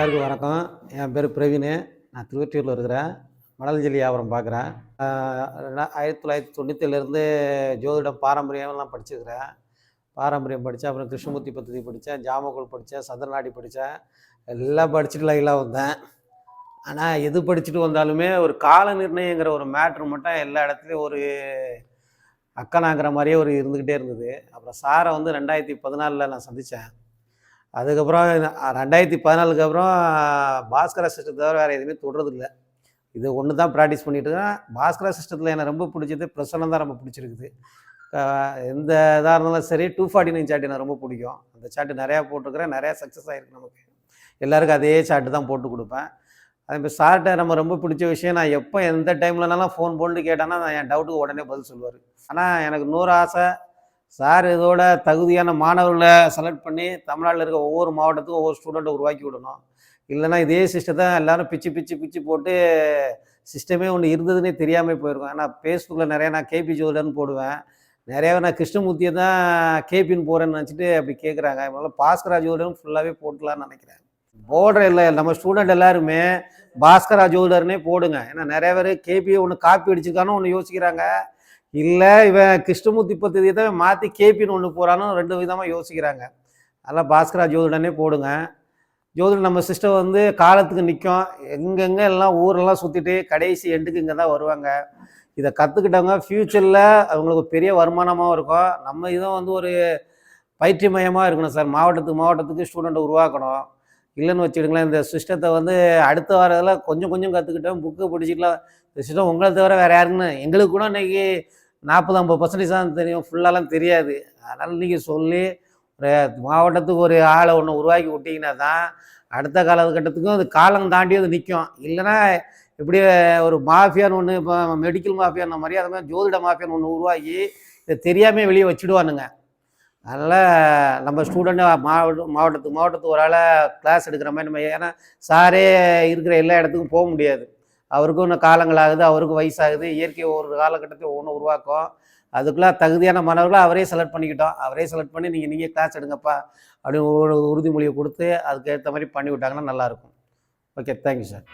எல்லாருக்கும் வணக்கம். என் பேர் பிரவீன். நான் திருவொற்றியூரில் இருக்கிறேன். மடலஞ்சலி வியாபாரம் பார்க்குறேன். ஆயிரத்தி தொள்ளாயிரத்தி தொண்ணூற்றிலேருந்து ஜோதிடம் பாரம்பரியம்லாம் படிச்சிருக்கிறேன். பாரம்பரியம் படித்தேன் அப்புறம் கிருஷ்ணமூர்த்தி பദ്ധதி படித்தேன் ஜாமக்கோள் படித்தேன் சந்திரநாடி படித்தேன் எல்லாம் படிச்சுட்டு லைலாக வந்தேன். ஆனால் எது படிச்சுட்டு வந்தாலுமே ஒரு கால நிர்ணயங்கிற ஒரு மேட்ரு மட்டும் எல்லா இடத்துலையும் ஒரு அக்கனாங்கிற மாதிரியே ஒரு இருந்துக்கிட்டே இருந்தது. அப்புறம் சாரை வந்து ரெண்டாயிரத்தி பதினாலில் நான் சந்தித்தேன் அதுக்கப்புறம் ரெண்டாயிரத்தி பதினாலுக்கு அப்புறம் பாஸ்கர சிஸ்டத்தை தவிர வேறு எதுவுமே தொடுறது இல்லை இது ஒன்று தான் ப்ராக்டிஸ் பண்ணிட்டு இருக்கேன் பாஸ்கர சிஸ்டத்தில் எனக்கு ரொம்ப பிடிச்சது பிரசனம் தான் ரொம்ப பிடிச்சிருக்குது. எந்த இதாக இருந்தாலும் சரி டூ ஃபார்ட்டி நைன் சாட்டு எனக்கு ரொம்ப பிடிக்கும். அந்த சாட்டு நிறையா போட்டிருக்கிறேன். நிறையா சக்ஸஸ் ஆகிருக்கு நமக்கு. எல்லாருக்கும் அதே சாட்டு தான் போட்டு கொடுப்பேன். அதே மாதிரி சார்கிட்ட நம்ம ரொம்ப பிடிச்ச விஷயம் நான் எப்போ எந்த டைம்லனாலும் ஃபோன் போட்டு கேட்டேன்னா நான் என் டவுட்டுக்கு உடனே பதில் சொல்லுவார். ஆனால் எனக்கு நூறு ஆசை சார் இதோட தகுதியான மாணவர்களை செலக்ட் பண்ணி தமிழ்நாட்டில் இருக்க ஒவ்வொரு மாவட்டத்துக்கும் ஒவ்வொரு ஸ்டூடெண்ட்டை உருவாக்கி விடணும். இல்லைன்னா இதே சிஸ்டத்தை எல்லாரும் பிச்சு பிச்சு பிச்சு போட்டு சிஸ்டமே ஒன்று இருந்ததுன்னே தெரியாமல் போயிருக்கும். ஏன்னா ஃபேஸ்புக்கில் நிறைய நான் கேபி ஜோதிடர்னு போடுவேன். நிறைய நான் கிருஷ்ணமூர்த்தியை தான் கேபின்னு போகிறேன்னு நினச்சிட்டு அப்படி கேட்குறாங்க அதனால பாஸ்கரா ஜோதிடரும் ஃபுல்லாகவே போட்டலான்னு நினைக்கிறேன். போடுற இல்லை நம்ம ஸ்டூடெண்ட் எல்லாருமே பாஸ்கரா ஜோதிடர்னே போடுங்க. ஏன்னா நிறைய பேர் கேபியை ஒன்று காப்பி அடிச்சிருக்கானு ஒன்று யோசிக்கிறாங்க. இல்லை இவன் கிருஷ்ணமூர்த்தி பத்திரியை தான் மாற்றி கேபின்னு ஒன்று போகிறான்னு ரெண்டு விதமாக யோசிக்கிறாங்க. அதெல்லாம் பாஸ்கரா ஜோதிடனே போடுங்க. ஜோதிடம் நம்ம சிஸ்டம் வந்து காலத்துக்கு நிற்கும் எங்கெங்கே எல்லாம் ஊரெல்லாம் சுற்றிட்டு கடைசி எண்டுக்கு இங்கே தான் வருவாங்க. இதை கற்றுக்கிட்டவங்க ஃப்யூச்சரில் அவங்களுக்கு பெரிய வருமானமாகவும் இருக்கும். நம்ம இதுவும் வந்து ஒரு பயிற்சிமயமாக இருக்கணும் சார். மாவட்டத்துக்கு மாவட்டத்துக்கு ஸ்டூடெண்ட்டை உருவாக்கணும். இல்லைன்னு வச்சுக்கிடுங்களேன் இந்த சிஸ்டத்தை வந்து அடுத்த வாரத்தில் கொஞ்சம் கொஞ்சம் கற்றுக்கிட்டோம் புக்கு பிடிச்சிக்கலாம். இந்த சிஸ்டம் உங்களை தவிர வேறு யாருக்குன்னு? எங்களுக்கு கூட இன்றைக்கி நாற்பது ஐம்பது பர்சன்டேஜ் தான் தெரியும். ஃபுல்லாலாம் தெரியாது. அதனால் நீங்கள் சொல்லி ஒரு மாவட்டத்துக்கு ஒரு ஆளை ஒன்று உருவாக்கி விட்டிங்கன்னா தான் அடுத்த காலகட்டத்துக்கும் அது காலம் தாண்டி அது நிற்கும் இல்லைன்னா இப்படி ஒரு மாஃபியான்னு ஒன்று இப்போ மெடிக்கல் மாஃபியான மாதிரி அது மாதிரி ஜோதிட மாஃபியான்னு ஒன்று உருவாக்கி இதை தெரியாமல் வெளியே வச்சுடுவானுங்க. அதனால் நம்ம ஸ்டூடெண்ட்டு மாவட்ட மாவட்டத்துக்கு மாவட்டத்துக்கு ஒரு ஆளை கிளாஸ் எடுக்கிற மாதிரி நம்ம ஏன்னா சாரே இருக்கிற எல்லா இடத்துக்கும் போக முடியாது. அவருக்கும் இன்னும் காலங்களாகுது அவருக்கும் வயசாகுது. இயற்கை ஒரு காலகட்டத்தை ஒன்று உருவாக்கும். அதுக்குலாம் தகுதியான மாணவர்களை அவரே செலக்ட் பண்ணிக்கிட்டோம். அவரே செலக்ட் பண்ணி நீங்கள் நீங்கள் கிளாஸ் எடுங்கப்பா அப்படின்னு ஒரு உறுதிமொழியை கொடுத்து அதுக்கேற்ற மாதிரி பண்ணி விட்டாங்கன்னா நல்லாயிருக்கும் ஓகே தேங்க்யூ சார்